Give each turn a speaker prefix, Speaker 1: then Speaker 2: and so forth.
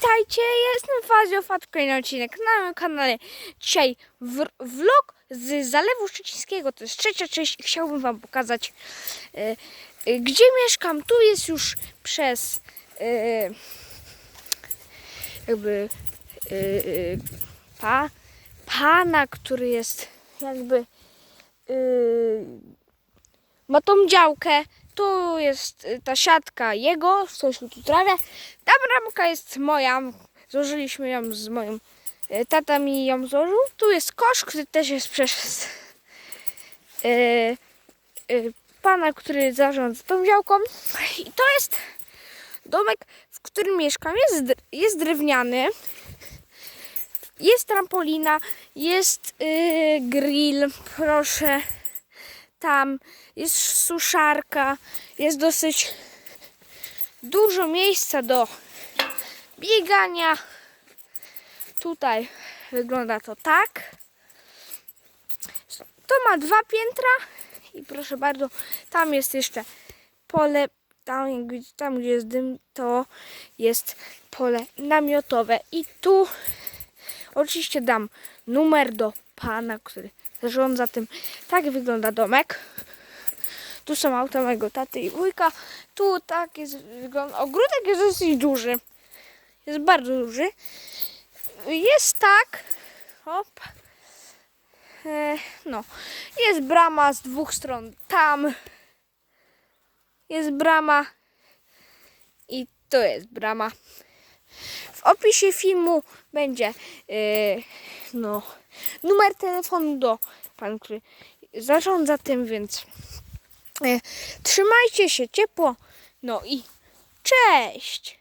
Speaker 1: Witajcie, jestem Fazio, Fat, kolejny odcinek na moim kanale. Dzisiaj vlog z Zalewu Szczecińskiego, to jest trzecia część i chciałbym Wam pokazać, e, e, gdzie mieszkam. Tu jest już przez e, jakby pa, pana, który jest jakby ma tą działkę. Tu jest y, ta siatka jego, coś tu trafia. Ta bramka jest moja. Złożyliśmy ją z moim. y, Tata mi ją złożył. Tu jest kosz, który też jest przez y, y, pana, który zarządza tą działką. I to jest domek, w którym mieszkam. Jest, jest drewniany. Jest trampolina, jest y, grill, proszę tam jest suszarka, jest dosyć dużo miejsca do biegania. Tutaj wygląda to tak. To ma dwa piętra i proszę bardzo, tam jest jeszcze pole, tam, tam gdzie jest dym, to jest pole namiotowe i tu oczywiście dam numer do pana, który zarządza tym. Tak wygląda domek. Tu są auta mojego taty i wujka. Tu tak jest wygląda. Ogródek jest dosyć duży. Jest bardzo duży. Jest tak. Hop. E, no. Jest brama z dwóch stron. Tam jest brama. I to jest brama. W opisie filmu będzie e, no, numer telefonu do pan, który zarządza tym, więc e, trzymajcie się ciepło. No i cześć!